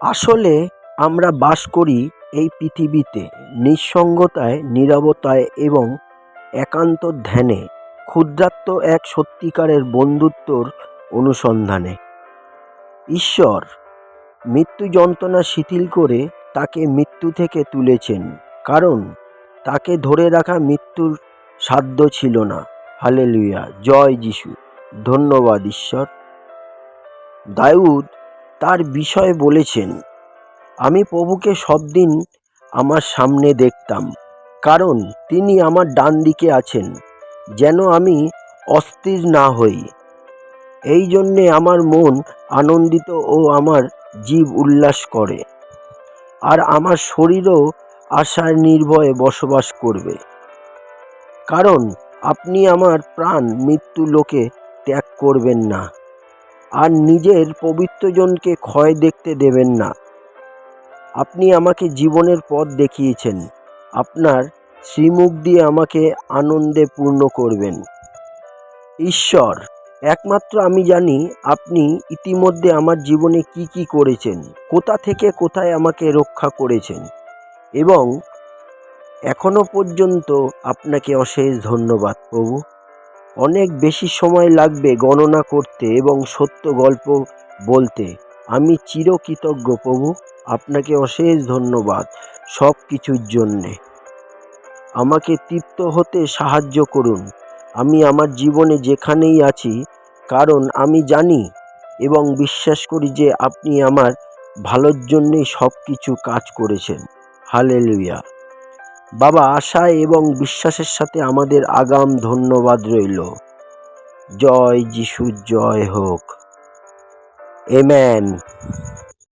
আসলে আমরা বাস করি এই পৃথিবীতে নিঃসঙ্গতায়, নীরবতায় এবং একান্ত ধ্যানে, ক্ষুদ্রাত্ম এক সত্যিকারের বন্ধুত্বর অনুসন্ধানে। ঈশ্বর মৃত্যু যন্ত্রণা শিথিল করে তাকে মৃত্যু থেকে তুলেছেন, কারণ তাকে ধরে রাখা মৃত্যুর সাধ্য ছিল না। হালেলুয়া। জয় যিশু। ধন্যবাদ, ঈশ্বর। দাউদ তার বিষয়ে বলেছেন, আমি প্রভুকে সব দিন আমার সামনে দেখতাম, কারণ তিনি আমার ডান দিকে আছেন, যেন আমি অস্থির না হই। এই জন্যে আমার মন আনন্দিত ও আমার জীব উল্লাস করে, আর আমার শরীরও আশার নির্ভয়ে বসবাস করবে। কারণ আপনি আমার প্রাণ মৃত্যু লোকে ত্যাগ করবেন না। আর নিজের পবিত্রজনকে ক্ষয় দেখতে দেবেন না। আপনি আমাকে জীবনের পথ দেখিয়েছেন। আপনার শ্রীমুখ দিয়ে আমাকে আনন্দে পূর্ণ করবেন। ঈশ্বর, একমাত্র আমি জানি আপনি ইতিমধ্যে আমার জীবনে কি কি করেছেন, কোথা থেকে কোথায় আমাকে রক্ষা করেছেন এবং এখনও পর্যন্ত আপনাকে অশেষ ধন্যবাদ প্রভু। অনেক বেশি সময় লাগবে গণনা করতে এবং সত্য গল্প বলতে। আমি চিরকৃতজ্ঞ প্রভু, আপনাকে অশেষ ধন্যবাদ সব কিছুর জন্যে। আমাকে তৃপ্ত হতে সাহায্য করুন। আমি আমার জীবনে যেখানেই আছি, কারণ আমি জানি এবং বিশ্বাস করি যে আপনি আমার ভালোর জন্যেই সব কিছু কাজ করেছেন। হালেলুয়া। বাবা আশায় এবং বিশ্বাসের সাথে আমাদের আগাম ধন্যবাদ রইল। জয় যিশু জয় হোক। এম্যান